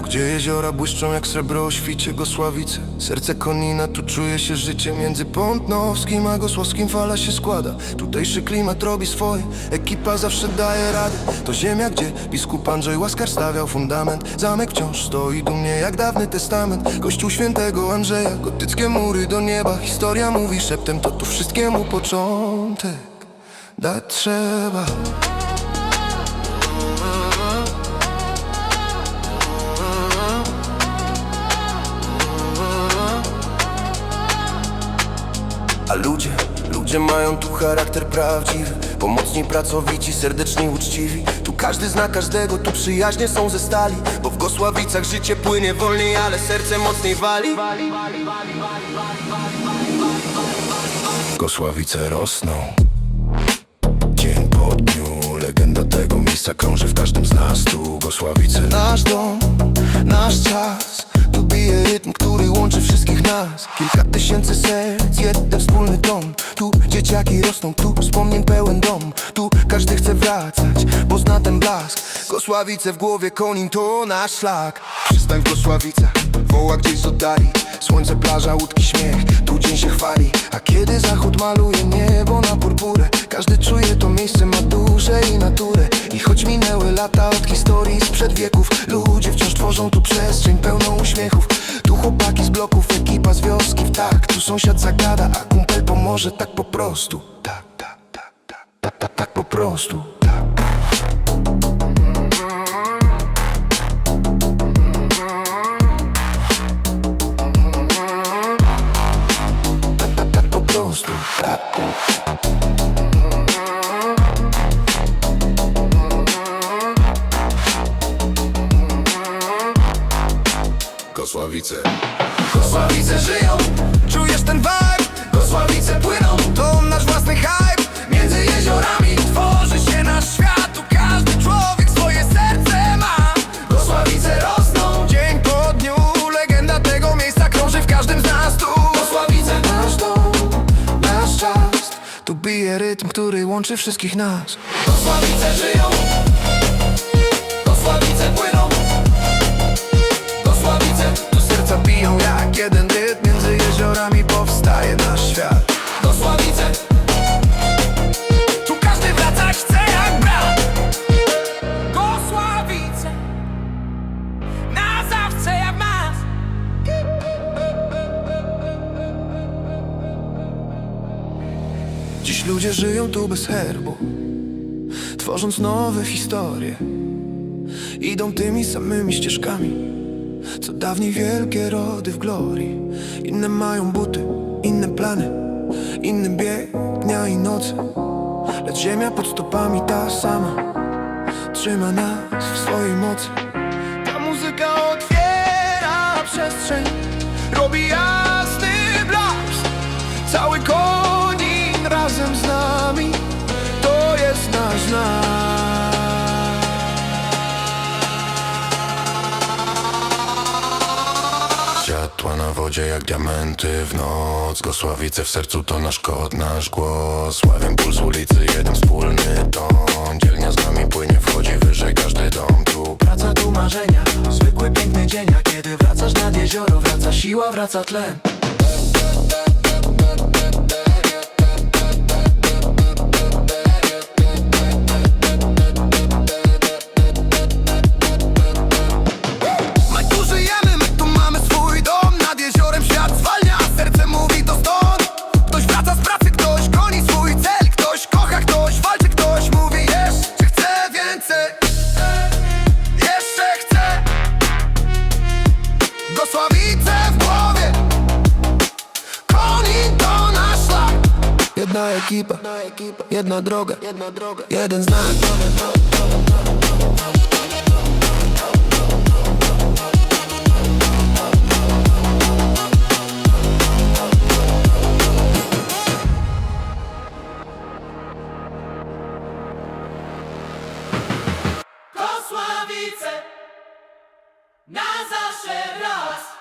Gdzie jeziora błyszczą jak srebro o świcie Gosławice Serce konina, tu czuje się życie Między Pątnowskim a Gosłowskim fala się składa. Tutejszy klimat robi swoje Ekipa zawsze daje radę. To ziemia, gdzie biskup Andrzej Łaskar stawiał fundament. Zamek wciąż stoi dumnie jak dawny testament. Kościół świętego Andrzeja Gotyckie mury do nieba. Historia mówi szeptem To tu wszystkiemu początek Dać trzeba A ludzie, ludzie mają tu charakter prawdziwy. Pomocni, pracowici, serdeczni, uczciwi. Tu każdy zna każdego, tu przyjaźnie są ze stali. Bo w Gosławicach życie płynie wolniej, ale serce mocniej wali. Gosławice rosną. Dzień po dniu, legenda tego miejsca krąży w każdym z nas Tu. Gosławice Nasz dom, nasz czas bije rytm, który łączy wszystkich nas. Kilka tysięcy serc, jeden wspólny dom. Tu dzieciaki rosną, tu wspomnień pełen dom. Tu każdy chce wracać, bo zna ten blask. Gosławice w głowie, konin to nasz szlak. Przystań w Gosławicach, woła gdzieś z oddali. Słońce, plaża, łódki, śmiech, tu dzień się chwali. A kiedy zachód maluje niebo na purpurę Każdy czuje to miejsce ma duszę i naturę. I choć minęły lata od historii sprzed wieków Ludzie wciąż tworzą tu przestrzeń pełną uśmiechów Tu chłopaki z bloków, ekipa z wioski tak Tu sąsiad zagada, a kumpel pomoże tak po prostu Tak, tak, tak, tak, tak, tak, tak po prostu tak. Tak, tak, tak po prostu tak. Gosławice Gosławice żyją Czujesz ten vibe? Gosławice płyną To nasz własny hype. Między jeziorami tworzy się nasz świat. Tu każdy człowiek swoje serce ma. Gosławice rosną. Dzień po dniu Legenda tego miejsca krąży w każdym z nas tu. Gosławice nasz dom Nasz czas. Tu bije rytm, który łączy wszystkich nas. Gosławice żyją. Gosławice płyną Dziś ludzie żyją tu bez herbu Tworząc nowe historie. Idą tymi samymi ścieżkami Co dawniej wielkie rody w glorii. Inne mają buty, inne plany Inny bieg dnia i nocy. Lecz ziemia pod stopami ta sama Trzyma nas w swojej mocy. Ta muzyka otwiera przestrzeń Robi jasny razem z nami To jest nasz znak Światła na wodzie jak diamenty w noc Gosławice w sercu to nasz kod, nasz głos. Sławiem puls ulicy, jeden wspólny ton Dzielnia z nami płynie, wchodzi wyżej każdy dom. Tu praca, tu marzenia Zwykły piękny dzień, a kiedy wracasz nad jezioro Wraca siła, wraca tlen Jedna ekipa, jedna droga, jeden znak. Kosławice na zawsze wraz